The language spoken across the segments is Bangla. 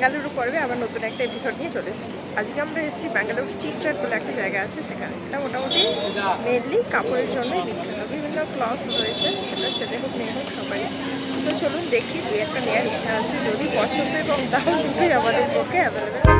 ব্যাঙ্গালুরু পর্বে আবার নতুন একটা এপিসোড নিয়ে চলে এসেছি। আজকে আমরা এসেছি ব্যাঙ্গালুরু চিটচাট বলে একটা জায়গা আছে সেখানে। এটা মোটামুটি মেনলি কাপড়ের জন্য বিখ্যাত। বিভিন্ন ক্লথ রয়েছে, সেটা ছেলে হোক, মেয়ে হোক, সবাই। তো চলুন দেখি দু একটা নেওয়ার ইচ্ছা আছে। যদি পছন্দ এবং তাহলে আমাদের পক্ষে অ্যাভেলেবেল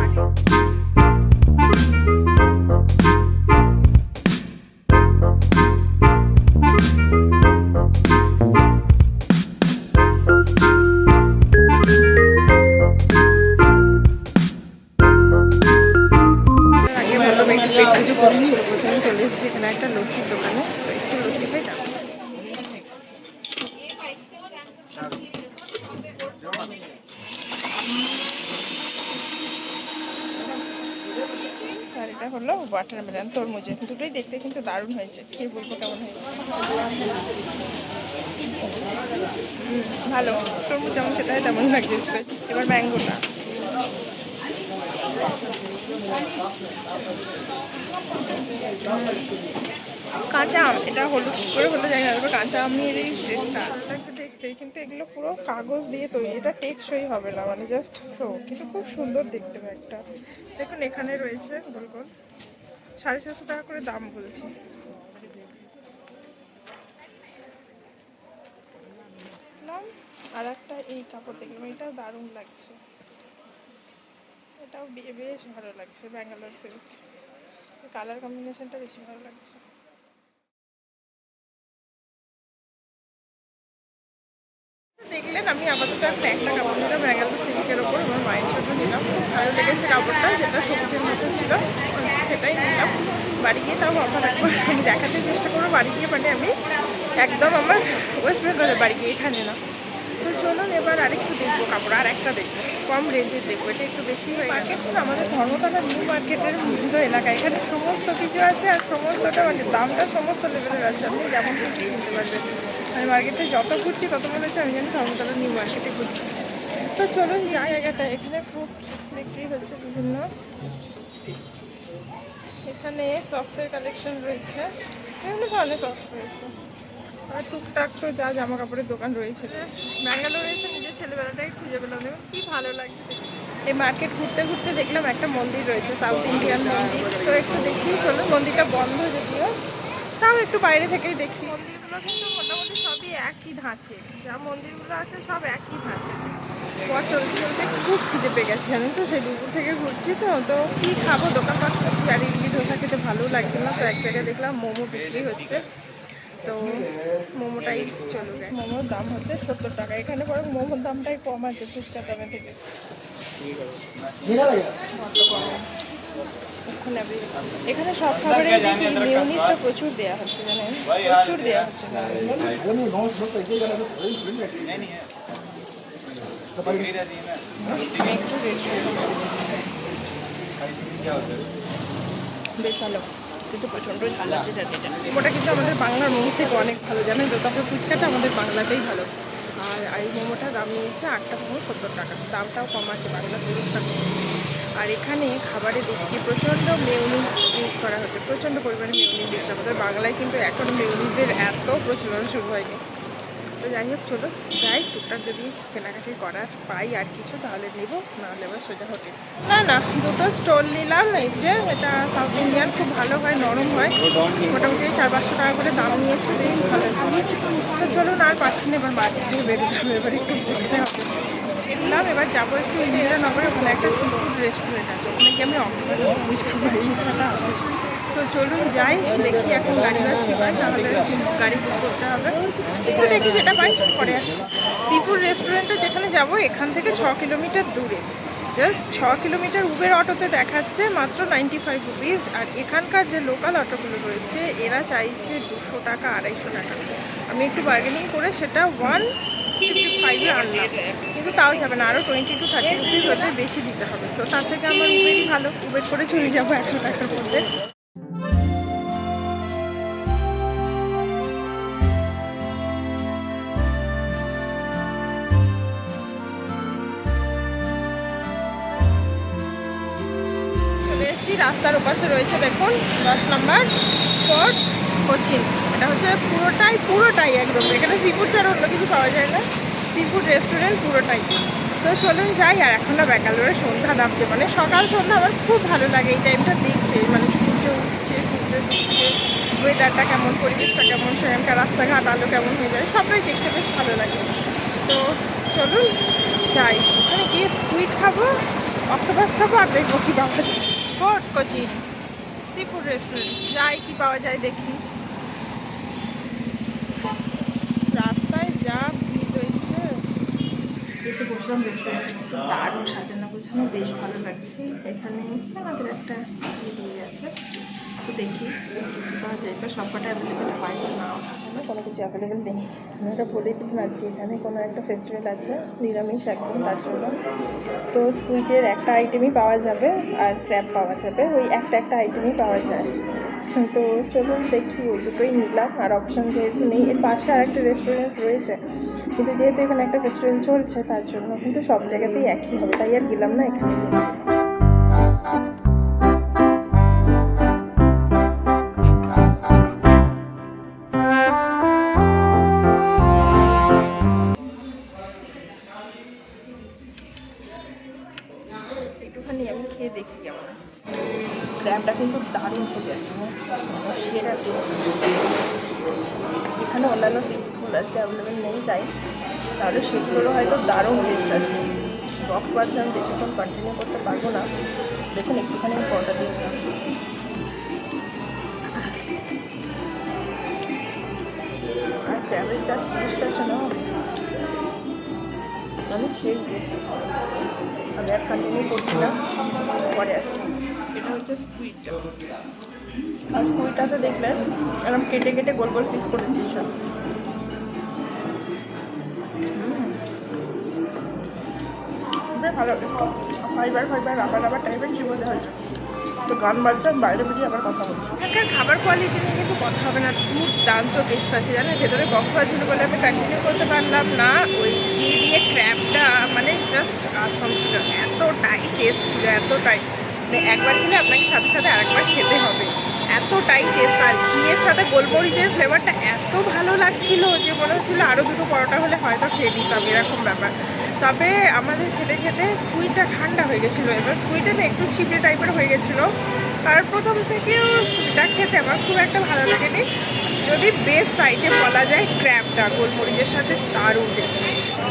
লস্যির দোকানে তো একটু লস্যি হলো ওয়াটারমেলন তরমুজের। দুটোই দেখতে কিন্তু দারুণ হয়েছে। খেয়ে বলব কেমন হয়েছে? ভালো। তরমুজ যেমন খেতে হয়, তেমন লাগছে। এবার ম্যাঙ্গোটা। কাঁচা আম, এটা হলুদ করে হতে যায় না কাঁচা টেস্টটা লাগছে দেখতে কিন্তু এগুলো পুরো কাগজ দিয়ে তৈরি, এটা টেকসই হবে না মানে জাস্ট শো কিন্তু খুব সুন্দর দেখতে একটা। দেখুন, এখানে রয়েছে, গোল গোল, সাড়ে ছশো টাকা করে দাম বলছি। আর একটা এই কাপড় দেখলাম এটা দারুণ লাগছে। এটাও বেশ ভালো লাগছে, ব্যাঙ্গালোর সিল্ক কালার কম্বিনেশনটা বেশি ভালো লাগছে। দেখলেন, আমি আপাতত একটা একটা কাপড় নিলাম ব্যাঙ্গালোর সিল্কের ওপর আমার মায়ের জন্য নিলাম। ভালো লেগেছে কাপড়টা, যেটা সবুজের মতো ছিল, সেটাই নিলাম। বাড়ি গিয়ে তাও আবার একবার আমি দেখাতে চেষ্টা করব, বাড়ি গিয়ে মানে আমি একদম আমার ওয়েস্ট বেঙ্গলের বাড়ি গিয়ে এখানে না তো চলুন এবার আরেকটু দেখব কাপড়, আর একটা দেখব। কম রেঞ্জের দেখব, এটা একটু বেশি মার্কেট না আমাদের ধর্মতলা নিউ মার্কেটের মধ্যে এলাকা। এখানে সমস্ত কিছু আছে আর সমস্তটা মানে দামটা সমস্ত লেভেলের আছে। আপনি যেমন কিছু কিনতে পারবেন। মানে মার্কেটে যত ঘুরছি, তত মনে হচ্ছে আমি জানি ধর্মতলা নিউ মার্কেটে ঘুরছি। তো চলুন যাই জায়গাটা এখানে ফ্রুট বিক্রি হচ্ছে বিভিন্ন। এখানে সক্সের কালেকশন রয়েছে। বিভিন্ন ধরনের সক্স রয়েছে। আর টুকটাক তো যা জামা কাপড়ের দোকান রয়েছে। ব্যাঙ্গালোর এসে নিজের ছেলেবেলাটাকে খুঁজে পেলাম এবং কি ভালো লাগছে এই মার্কেট ঘুরতে ঘুরতে দেখলাম একটা মন্দির রয়েছে সাউথ ইন্ডিয়ান মন্দির। তো একটু দেখি, চলো, মন্দিরটা বন্ধ যদিও। তাও একটু বাইরে থেকেই দেখি। মন্দিরগুলো কিন্তু মোটামুটি সবই একই ধাঁচে। যা মন্দিরগুলো আছে সব একই ধাঁচে। খুব খিদে পেয়ে গেছে, জানেন তো? সেই দুপুর থেকে ঘুরছি তো তো কি খাব? দোকানপাট করছি আর ইডলি, ধোসা খেতে ভালো লাগছে না। তো এক জায়গায় দেখলাম মোমো বিক্রি হচ্ছে। তো মোমোটাই চলবে মোমোর দাম হচ্ছে সত্তর টাকা। এখানে বরং মোমোর দামটাই কম আছে ফুচকা দামে থেকে। এখানে সব খাবারে মিউনিসটা প্রচুর দেওয়া হচ্ছে, জানেন? প্রচুর দেওয়া হচ্ছে বেশ ভালো। কিন্তু প্রচণ্ড ঝাল আছে চাটনিটা মোটা কিন্তু আমাদের বাংলার মোমো থেকে অনেক ভালো, জানেন তারপর ফুচকাটা আমাদের বাংলাতেই ভালো। আর এই মোমোটার দাম নিয়েছে আটটা মোমো সত্তর টাকা। দামটাও কম আছে, বাংলা তুলনাটা আর এখানে খাবারে দেখছি প্রচণ্ড মেউনিজ ইউজ করা হচ্ছে, প্রচণ্ড পরিমাণে মেউনিজ ইউজ আমাদের বাংলায় কিন্তু এখন মেউনিজের এত প্রচলন শুরু হয়নি। তো যাই হোক, চলো যাই, টুকটাক যদি কেনাকাটি করার পাই আর কিছু, তাহলে নেব, নাহলে এবার সোজা হোটেল। না না, দুটো স্টোল নিলাম, এই যে এটা সাউথ ইন্ডিয়ান খুব ভালো হয়, নরম হয়। মোটামুটি চার পাঁচশো টাকা করে দাম নিয়েছে, বেশ ভালো তো চলুন আর পাচ্ছি না, এবার বাড়ি থেকে বেরোতে হবে, এবার একটু বুঝতে হবে। এলাম এবার যাব একটু ইন্দিরানগরে ওখানে একটা সি ফুড রেস্টুরেন্ট আছে। ওখানে গিয়ে আমি খাব, এই ইচ্ছাটা আছে। তো চলুন যাই, দেখি এখন গাড়ি বাস কি পাই তাহলে গাড়ি বুক করতে হবে। তো দেখি যেটা পাই পরে আসছি। ফুড রেস্টুরেন্টে যেখানে যাব, এখান থেকে ছ কিলোমিটার দূরে। জাস্ট ছ কিলোমিটার উবের অটোতে দেখাচ্ছে মাত্র নাইনটি ফাইভ রুপিস আর এখানকার যে লোকাল অটোগুলো রয়েছে, এরা চাইছে দুশো টাকা, আড়াইশো টাকা। আমি একটু বার্গেনিং করে সেটা ওয়ান ফিফটি কিন্তু তাও যাবে না আরও টোয়েন্টি টু থার্টি রুপিস হলে বেশি দিতে হবে। তো তার থেকে আমার উবেরই ভালো। উবের করে চলে যাব একশো টাকার মধ্যে। রাস্তার ওপাশে রয়েছে দেখুন, দশ নম্বর স্পট কোচিন। এটা হচ্ছে পুরোটাই পুরোটাই একদম। এখানে সি ফুড ছাড়া অন্য কিছু পাওয়া যায় না। সি ফুড রেস্টুরেন্ট পুরোটাই। তো চলুন যাই, আর এখন না ব্যাঙ্গালোরে সন্ধ্যা নামছে। মানে সকাল সন্ধ্যা আমার খুব ভালো লাগে এই টাইমটা দেখতে। মানে সূর্য উঠছে, সূর্য ডুবছে ওয়েদারটা কেমন, পরিবেশটা কেমন, সেখানকার রাস্তাঘাট, আলো কেমন হয়ে যায়, সবটাই দেখতে বেশ ভালো লাগে। তো চলুন যাই। ওখানে গিয়ে সুইট খাব, অক্টোপাস খাব, আর দেখব কী ফোর্ট কচি সি রেস্টুরেন্ট যাই কি পাওয়া যায় দেখি রাস্তায় যা ভিড় রয়েছে এসে বসলাম রেস্টুরেন্টে দারুণ সাজানো গোছানো বেশ ভালো লাগছে। এখানে আমাদের একটা ইয়ে দিয়ে গেছে তো দেখি পাওয়া যায়। সব কটা অ্যাভেলেবেল হয় কি নাও থাকে না কোনো কিছু অ্যাভেলেবেল নেই। আমি ওটা বলেই দিলাম আজকে। এখানে কোনো একটা ফেস্টিভ্যাল আছে, নিরামিষ একদম তার জন্য। তো সুইটের একটা আইটেমই পাওয়া যাবে আর ক্র্যাব পাওয়া যাবে। ওই একটা একটা আইটেমই পাওয়া যায়। তো চলুন দেখি ওই দুটোই নিলাম আর অপশান যেহেতু নেই, এর পাশে আর একটা রেস্টুরেন্ট রয়েছে। কিন্তু যেহেতু এখানে একটা রেস্টুরেন্ট চলছে, তার জন্য কিন্তু সব জায়গাতেই একই হবে, তাই আর গেলাম না এখানে। এখানে অন্যান্য সি আছে অ্যাভেলেবেল নেই, তাই। তাহলে সেগুলোরও হয়তো দারুণ টেস্ট আছে। বক্স বাচ্চা আমি বেশিক্ষণ কন্টিনিউ করতে পারব না। দেখুন, একটুখানি আমি পরোটা দিয়ে নিলাম আর ক্র্যাবের যা টেস্ট আছে না? মানে সেই টেস্ট আমি আর কন্টিনিউ করছি না। পরে আসছি। এটা হচ্ছে স্কুইডটা আর স্কুইডটাতে দেখবেন এরকম কেটে কেটে গোল গোল পিস করে দিয়েছে। ভালো ফাইবার ফাইবার তো গান বাইরে আবার কথা খাবার কোয়ালিটি নিয়ে কিন্তু কথা হবে না। দুর্দান্ত টেস্ট আছে, জানেন? ভেতরে বক্স বাজছিল বলে আমি কন্টিনিউ করতে পারলাম না। ওই দিয়ে দিয়ে ক্র্যাবটা মানে জাস্ট আসাম ছিল। এতটাই টেস্ট ছিল, এতটাই। মানে একবার খেলে আপনাকে সাথে সাথে আরেকবার খেতে হবে। এতটাই টেস্ট আর ঘিয়ের সাথে গোলমরিচের ফ্লেভারটা এত ভালো লাগছিল যে মনে হচ্ছিল আরও দুটো পরোটা হলে হয়তো খেয়ে দিতাম এরকম ব্যাপার। তবে আমাদের খেতে খেতে স্কুইডটা ঠান্ডা হয়ে গেছিল। এবার স্কুইডটা না একটু ছিপড়ে টাইপের হয়ে গেছিল। তার প্রথম থেকেও স্কুইডটা খেতে আমার খুব একটা ভালো লাগেনি। যদি বেস্ট আইটেম বলা যায় ক্র্যাবটা গোলমরিচের সাথে দারুণ টেস্ট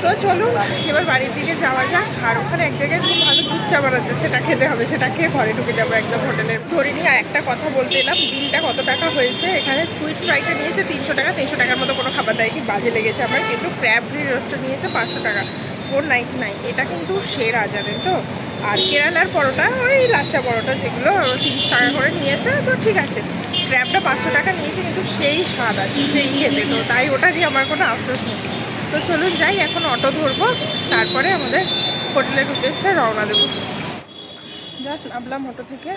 তো চলুন এবার বাড়ির দিকে যাওয়া যাক। আর ওখানে এক জায়গায় খুব ভালো দুধ চা বানাচ্ছে, সেটা খেতে হবে, সেটা খেয়ে ঘরে ঢুকে যাব একদম হোটেলে। ধরে নিয়ে একটা কথা বলতে এলাম, বিলটা কত টাকা হয়েছে? এখানে স্কুইড ফ্রাইটা নিয়েছে তিনশো টাকা তিনশো টাকার মতো কোনো খাবার দেয় কি বাজে লেগেছে আমার, কিন্তু ক্র্যাব রোস্টটা নিয়েছে পাঁচশো টাকা ফোর নাইনটি নাইন এটা কিন্তু সেরা জানেন তো? আর কেরালার পরোটা, ওই লাচ্চা পরোটা যেগুলো তিরিশ টাকা করে নিয়েছে, তো ঠিক আছে। ক্র্যাবটা পাঁচশো টাকা নিয়েছে, কিন্তু সেই স্বাদ আছে, সেই খেতে, তো তাই ওটা নিয়ে আমার কোনো আফসোস নেই। তো চলুন যাই, এখন অটো ধরবো, তারপরে আমাদের হোটেলের উদ্দেশ্যে রওনা দেবো। জাস্ট নামলাম অটো থেকে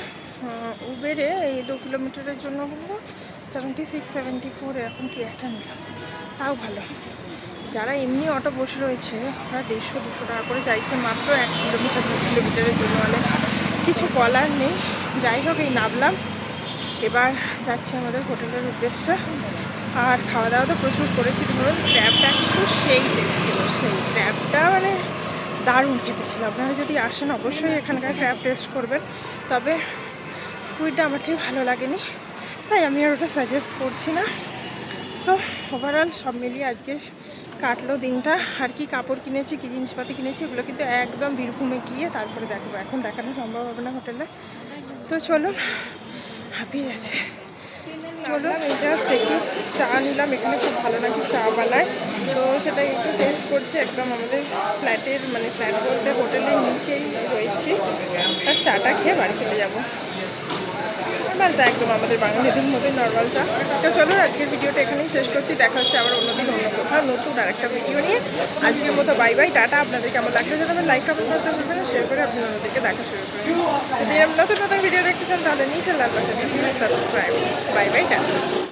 উবেরে এই দু কিলোমিটারের জন্য বলব সেভেন্টি সিক্স সেভেন্টি ফোর এরকম কি একটা নিলাম। তাও ভালো। যারা এমনি অটো বসে রয়েছে, ওরা দেড়শো, দুশো টাকা করে চাইছে, মাত্র এক কিলোমিটার, দু কিলোমিটারের জন্য মানে কিছু বলার নেই। যাই হোক, এই নামলাম। এবার যাচ্ছি আমাদের হোটেলের উদ্দেশ্যে। আর খাওয়া দাওয়া তো প্রচুর করেছি ধরুন ক্র্যাবটা কিন্তু সেই টেস্ট ছিল, সেই ক্র্যাবটা মানে দারুণ খেতে ছিল। আপনারা যদি আসেন অবশ্যই এখানকার ক্র্যাব টেস্ট করবেন, তবে স্কুইডটা আমার ঠিক ভালো লাগেনি, তাই আমি আর ওটা সাজেস্ট করছি না। তো ওভারঅল সব মিলিয়ে আজকে কাটলো দিনটা। আর কি কাপড় কিনেছি, কি জিনিসপাতি কিনেছি, ওগুলো কিন্তু একদম বীরভূমে গিয়ে তারপরে দেখব। এখন দেখানো সম্ভব হবে না হোটেলে। তো চলুন, হাঁপিয়ে যাচ্ছে। চলুন এই জাস্ট একটু চা নিলাম। এখানে খুব ভালো নাকি চা বানায়। তো সেটা একটু টেস্ট করছি। একদম আমাদের ফ্ল্যাটের মানে ফ্ল্যাট বলতে হোটেলের নিচেই রয়েছি। আর চাটা খেয়ে বাড়ি চলে যাব। নর্মাল চা একদম আমাদের বাঙালিদের মতোই নর্মাল চা। তো চলুন, আজকের ভিডিওটা এখানেই শেষ করছি। দেখা হচ্ছে আবার অন্যদিন অন্য কোথাও নতুন আর একটা ভিডিও নিয়ে। আজকের মতো বাই বাই টাটা। আপনাদের কেমন লাগল যদি লাইক কমেন্ট করতে পারবেন শেয়ার করে আপনি অন্যদিকে দেখা শুরু করবেন যদি নতুন নতুন ভিডিও দেখতে চান, তাহলে নিচে লাল পাশে সাবস্ক্রাইব বাই বাই টাটা।